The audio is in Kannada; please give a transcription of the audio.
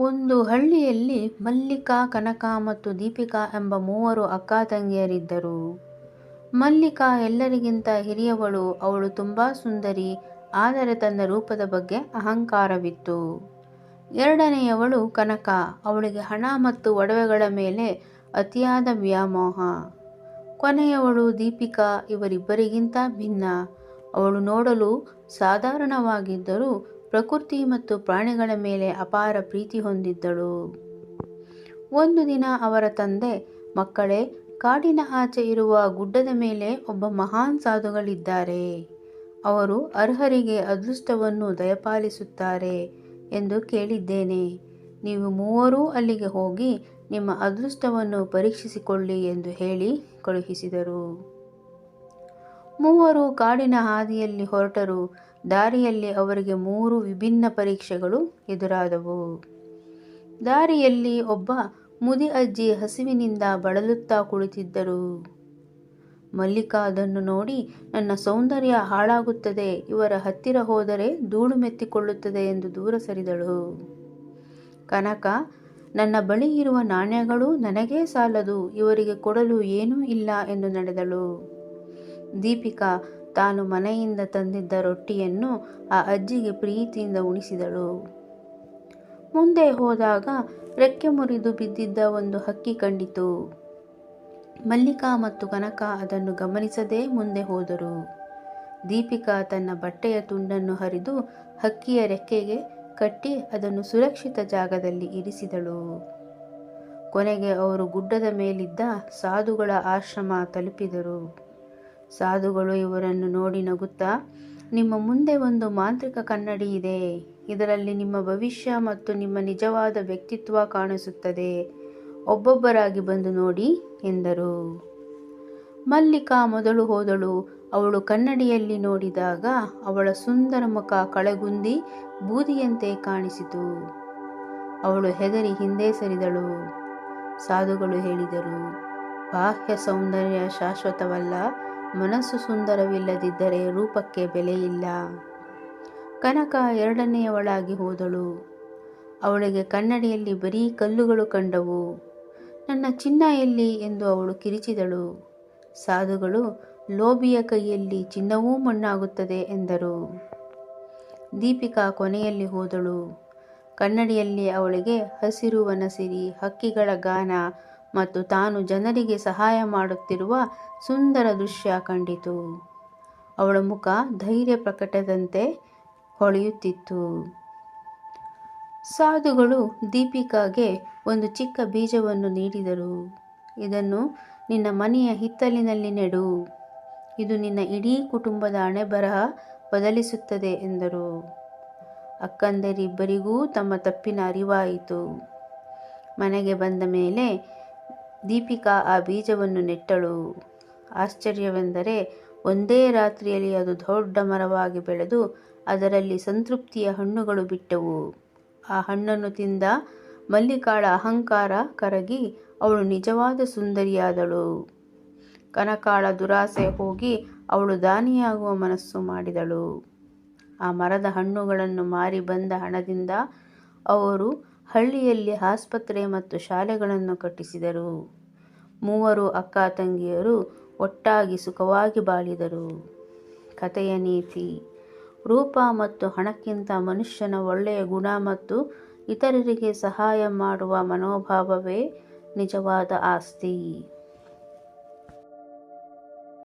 ಒಂದು ಹಳ್ಳಿಯಲ್ಲಿ ಮಲ್ಲಿಕಾ, ಕನಕ ಮತ್ತು ದೀಪಿಕಾ ಎಂಬ ಮೂವರು ಅಕ್ಕ ತಂಗಿಯರಿದ್ದರು. ಮಲ್ಲಿಕಾ ಎಲ್ಲರಿಗಿಂತ ಹಿರಿಯವಳು, ಅವಳು ತುಂಬಾ ಸುಂದರಿ, ಆದರೆ ತನ್ನ ರೂಪದ ಬಗ್ಗೆ ಅಹಂಕಾರವಿತ್ತು. ಎರಡನೆಯವಳು ಕನಕ, ಅವಳಿಗೆ ಹಣ ಮತ್ತು ಒಡವೆಗಳ ಮೇಲೆ ಅತಿಯಾದ ವ್ಯಾಮೋಹ. ಕೊನೆಯವಳು ದೀಪಿಕಾ, ಇವರಿಬ್ಬರಿಗಿಂತ ಭಿನ್ನ. ಅವಳು ನೋಡಲು ಸಾಧಾರಣವಾಗಿದ್ದರೂ ಪ್ರಕೃತಿ ಮತ್ತು ಪ್ರಾಣಿಗಳ ಮೇಲೆ ಅಪಾರ ಪ್ರೀತಿ ಹೊಂದಿದ್ದಳು. ಒಂದು ದಿನ ಅವರ ತಂದೆ, ಮಕ್ಕಳೇ, ಕಾಡಿನ ಆಚೆ ಇರುವ ಗುಡ್ಡದ ಮೇಲೆ ಒಬ್ಬ ಮಹಾನ್ ಸಾಧುಗಳಿದ್ದಾರೆ. ಅವರು ಅರ್ಹರಿಗೆ ಅದೃಷ್ಟವನ್ನು ದಯಪಾಲಿಸುತ್ತಾರೆ ಎಂದು ಕೇಳಿದ್ದೇನೆ. ನೀವು ಮೂವರೂ ಅಲ್ಲಿಗೆ ಹೋಗಿ ನಿಮ್ಮ ಅದೃಷ್ಟವನ್ನು ಪರೀಕ್ಷಿಸಿಕೊಳ್ಳಿ ಎಂದು ಹೇಳಿ ಕಳುಹಿಸಿದರು. ಮೂವರು ಕಾಡಿನ ಹಾದಿಯಲ್ಲಿ ಹೊರಟರು. ದಾರಿಯಲ್ಲಿ ಅವರಿಗೆ ಮೂರು ವಿಭಿನ್ನ ಪರೀಕ್ಷೆಗಳು ಎದುರಾದವು. ದಾರಿಯಲ್ಲಿ ಒಬ್ಬ ಮುದಿ ಅಜ್ಜಿ ಹಸಿವಿನಿಂದ ಬಳಲುತ್ತಾ ಕುಳಿತಿದ್ದರು. ಮಲ್ಲಿಕ ಅದನ್ನು ನೋಡಿ, ನನ್ನ ಸೌಂದರ್ಯ ಹಾಳಾಗುತ್ತದೆ, ಇವರ ಹತ್ತಿರ ಹೋದರೆ ಧೂಳು ಮೆತ್ತಿಕೊಳ್ಳುತ್ತದೆ ಎಂದು ದೂರ ಸರಿದಳು. ಕನಕ, ನನ್ನ ಬಳಿ ಇರುವ ನಾಣ್ಯಗಳು ನನಗೇ ಸಾಲದು, ಇವರಿಗೆ ಕೊಡಲು ಏನೂ ಇಲ್ಲ ಎಂದು ನಡೆದಳು. ದೀಪಿಕಾ ತಾನು ಮನೆಯಿಂದ ತಂದಿದ್ದ ರೊಟ್ಟಿಯನ್ನು ಆ ಅಜ್ಜಿಗೆ ಪ್ರೀತಿಯಿಂದ ಉಣಿಸಿದಳು. ಮುಂದೆ ಹೋದಾಗ ರೆಕ್ಕೆ ಮುರಿದು ಬಿದ್ದಿದ್ದ ಒಂದು ಹಕ್ಕಿ ಕಂಡಿತು. ಮಲ್ಲಿಕಾ ಮತ್ತು ಕನಕ ಅದನ್ನು ಗಮನಿಸದೇ ಮುಂದೆ ಹೋದರು. ದೀಪಿಕಾ ತನ್ನ ಬಟ್ಟೆಯ ತುಂಡನ್ನು ಹರಿದು ಹಕ್ಕಿಯ ರೆಕ್ಕೆಗೆ ಕಟ್ಟಿ ಅದನ್ನು ಸುರಕ್ಷಿತ ಜಾಗದಲ್ಲಿ ಇರಿಸಿದಳು. ಕೊನೆಗೆ ಅವರು ಗುಡ್ಡದ ಮೇಲಿದ್ದ ಸಾಧುಗಳ ಆಶ್ರಮ ತಲುಪಿದರು. ಸಾಧುಗಳು ಇವರನ್ನು ನೋಡಿ ನಗುತ್ತಾ, ನಿಮ್ಮ ಮುಂದೆ ಒಂದು ಮಾಂತ್ರಿಕ ಕನ್ನಡಿ ಇದೆ. ಇದರಲ್ಲಿ ನಿಮ್ಮ ಭವಿಷ್ಯ ಮತ್ತು ನಿಮ್ಮ ನಿಜವಾದ ವ್ಯಕ್ತಿತ್ವ ಕಾಣಿಸುತ್ತದೆ. ಒಬ್ಬೊಬ್ಬರಾಗಿ ಬಂದು ನೋಡಿ ಎಂದರು. ಮಲ್ಲಿಕಾ ಮೊದಲು ಹೋದಳು. ಅವಳು ಕನ್ನಡಿಯಲ್ಲಿ ನೋಡಿದಾಗ ಅವಳ ಸುಂದರ ಮುಖ ಕಳೆಗುಂದಿ ಬೂದಿಯಂತೆ ಕಾಣಿಸಿತು. ಅವಳು ಹೆದರಿ ಹಿಂದೆ ಸರಿದಳು. ಸಾಧುಗಳು ಹೇಳಿದರು, ಬಾಹ್ಯ ಸೌಂದರ್ಯ ಶಾಶ್ವತವಲ್ಲ. ಮನಸ್ಸು ಸುಂದರವಿಲ್ಲದಿದ್ದರೆ ರೂಪಕ್ಕೆ ಬೆಲೆಯಿಲ್ಲ. ಕನಕ ಎರಡನೆಯವಳಾಗಿ ಹೋದಳು. ಅವಳಿಗೆ ಕನ್ನಡಿಯಲ್ಲಿ ಬರೀ ಕಲ್ಲುಗಳು ಕಂಡವು. ನನ್ನ ಚಿನ್ನ ಎಲ್ಲಿ ಎಂದು ಅವಳು ಕಿರಿಚಿದಳು. ಸಾಧುಗಳು ಲೋಬಿಯ ಕೈಯಲ್ಲಿ ಚಿನ್ನವೂ ಮಣ್ಣಾಗುತ್ತದೆ ಎಂದರು. ದೀಪಿಕಾ ಕೊನೆಯಲ್ಲಿ ಹೋದಳು. ಕನ್ನಡಿಯಲ್ಲಿ ಅವಳಿಗೆ ಹಸಿರು ವನಸಿರಿ, ಹಕ್ಕಿಗಳ ಗಾನ ಮತ್ತು ತಾನು ಜನರಿಗೆ ಸಹಾಯ ಮಾಡುತ್ತಿರುವ ಸುಂದರ ದೃಶ್ಯ ಕಂಡಿತು. ಅವಳ ಮುಖ ಧೈರ್ಯ ಪ್ರಕಟದಂತೆ ಹೊಳೆಯುತ್ತಿತ್ತು. ಸಾಧುಗಳು ದೀಪಿಕಾಗೆ ಒಂದು ಚಿಕ್ಕ ಬೀಜವನ್ನು ನೀಡಿದರು. ಇದನ್ನು ನಿನ್ನ ಮನೆಯ ಹಿತ್ತಲಿನಲ್ಲಿ ನೆಡು. ಇದು ನಿನ್ನ ಇಡೀ ಕುಟುಂಬದ ಹಣೆಬರಹ ಬದಲಿಸುತ್ತದೆ ಎಂದರು. ಅಕ್ಕಂದರಿಬ್ಬರಿಗೂ ತಮ್ಮ ತಪ್ಪಿನ ಅರಿವಾಯಿತು. ಮನೆಗೆ ಬಂದ ಮೇಲೆ ದೀಪಿಕಾ ಆ ಬೀಜವನ್ನು ನೆಟ್ಟಳು. ಆಶ್ಚರ್ಯವೆಂದರೆ ಒಂದೇ ರಾತ್ರಿಯಲ್ಲಿ ಅದು ದೊಡ್ಡ ಮರವಾಗಿ ಬೆಳೆದು ಅದರಲ್ಲಿ ಸಂತೃಪ್ತಿಯ ಹಣ್ಣುಗಳು ಬಿಟ್ಟವು. ಆ ಹಣ್ಣನ್ನು ತಿಂದ ಮಲ್ಲಿಕಾಳ ಅಹಂಕಾರ ಕರಗಿ ಅವಳು ನಿಜವಾದ ಸುಂದರಿಯಾದಳು. ಕನಕಾಳ ದುರಾಸೆ ಹೋಗಿ ಅವಳು ದಾನಿಯಾಗುವ ಮನಸ್ಸು ಮಾಡಿದಳು. ಆ ಮರದ ಹಣ್ಣುಗಳನ್ನು ಮಾರಿ ಬಂದ ಹಣದಿಂದ ಅವರು ಹಳ್ಳಿಯಲ್ಲಿ ಆಸ್ಪತ್ರೆ ಮತ್ತು ಶಾಲೆಗಳನ್ನು ಕಟ್ಟಿಸಿದರು. ಮೂವರು ಅಕ್ಕ ತಂಗಿಯರು ಒಟ್ಟಾಗಿ ಸುಖವಾಗಿ ಬಾಳಿದರು. ಕಥೆಯ ನೀತಿ. ರೂಪ ಮತ್ತು ಹಣಕ್ಕಿಂತ ಮನುಷ್ಯನ ಒಳ್ಳೆಯ ಗುಣ ಮತ್ತು ಇತರರಿಗೆ ಸಹಾಯ ಮಾಡುವ ಮನೋಭಾವವೇ ನಿಜವಾದ ಆಸ್ತಿ.